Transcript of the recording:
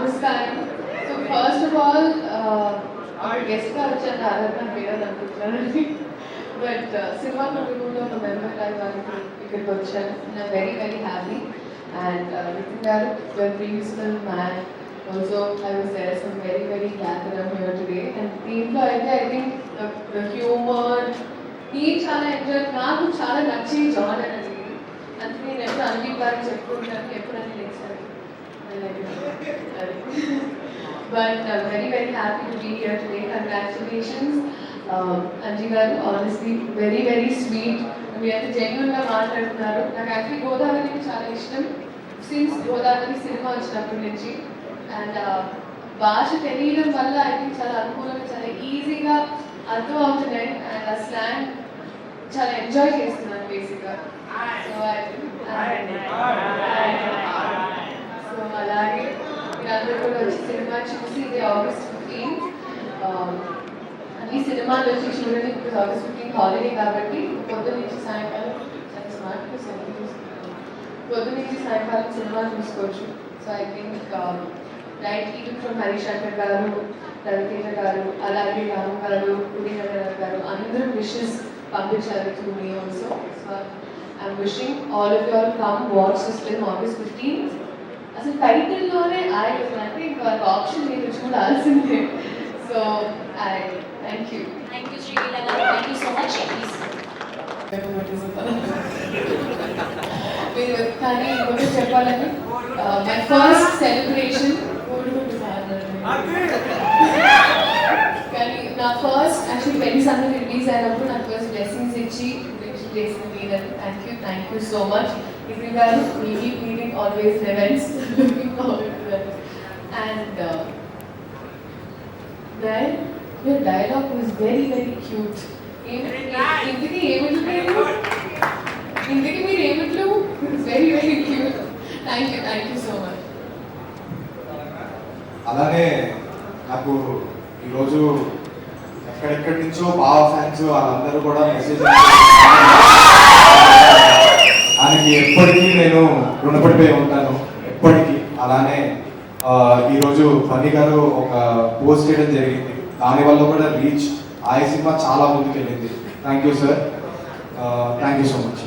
నమస్కారం. So first of all గెస్ట్గా వచ్చాను ఆరాధన పేరని అనుకుంటున్నానండి బట్ సినిమా కుటుంబంలో ఒక మెంబర్ లాగా ఇక్కడికి వచ్చాను నా very very happy and Nitin garu your previous film man also I was there some very very glad that I'm here today and దీంట్లో అయితే ఐ థింక్ ద హ్యూమర్ నేను చాలా ఎంజాయ్ నాకు చాలా నచ్చింది జాన్ అనేది. అందుకే నేను ఎప్పుడు అంగీకారం చెప్పుకుంటాను ఎప్పుడని next sir but uh, very very happy to be here today congratulations uh, garu Honestly, very very sweet మీరు ఎంత జెన్యున్గా మాట్లాడుతున్నారు. నాకు యాక్చువల్లీ గోదావరి చాలా ఇష్టం. సిన్స్ గోదావరి సినిమా వచ్చినప్పటి నుంచి. అండ్ uh, భాష తెలియడం వల్ల ఐ థింక్ చాలా అనుకూలంగా చాలా ఈజీగా అర్థం అవుతున్నాయి. అండ్ ఆ స్లాంగ్ చాలా ఎంజాయ్ చేస్తున్నాను బేసిక్గా so I కూడా వచ్చి సినిమా చూసి ఇది ఆగస్ట్ ఫిఫ్టీన్ ఈ సినిమాలు వచ్చి చూడండి బికాస్ ఆగస్ట్ ఫిఫ్టీన్ హాలిడే కాబట్టి పొద్దు నుంచి సాయంకాలం చాలా స్మార్ట్ పొద్దు నుంచి సాయంకాలం సినిమా చూసుకోవచ్చు so I think right even from Harishankar garu Raviteja garu అలాగే రాము గారు పుడినగర్ గారు అందరూ విషెస్ పంపించారు to me also so I'm wishing all of your come watch this film August fifteen అసలు టైటిల్లోనే ఆయన అంటే ఇంకా ఆప్షన్ మీరు చూడాల్సిందే so I thank you Thank you, Sri Leela. Thank you so much. Please. మీరు కానీ ఇంకొకటి చెప్పాలని మై ఫస్ట్ సెలబ్రేషన్ కానీ నా ఫస్ట్ యాక్చువల్లీ పెళ్లి సంగతి రిలీజ్ అయినప్పుడు నాకు ఫస్ట్ బ్లెస్సింగ్స్ ఇచ్చి ఇంట్రడ్యూషన్ చేసిన మీదని thank you thank you so much ఇప్పుడు గారు మీ keep meeting always events looking forward to that and then your dialogue was very very cute ఇంటికి ఏమిటి ఇంటికి మీరు ఏమిట్లు very very cute thank you thank you so much అలానే నాకు ఈరోజు ఎక్కడెక్కడి నుంచో బావ ఫ్యాన్స్ వాళ్ళందరూ కూడా మెసేజ్ ఆయనకి ఎప్పటికీ నేను రుణపడిపోయి ఉంటాను. ఎప్పటికీ. అలానే ఈరోజు ఫనీ గారు ఒక పోస్ట్ చేయడం జరిగింది. దానివల్ల కూడా రీచ్ ఆ సినిమా చాలా ముందుకు వెళ్ళింది thank you sir. Thank you so much.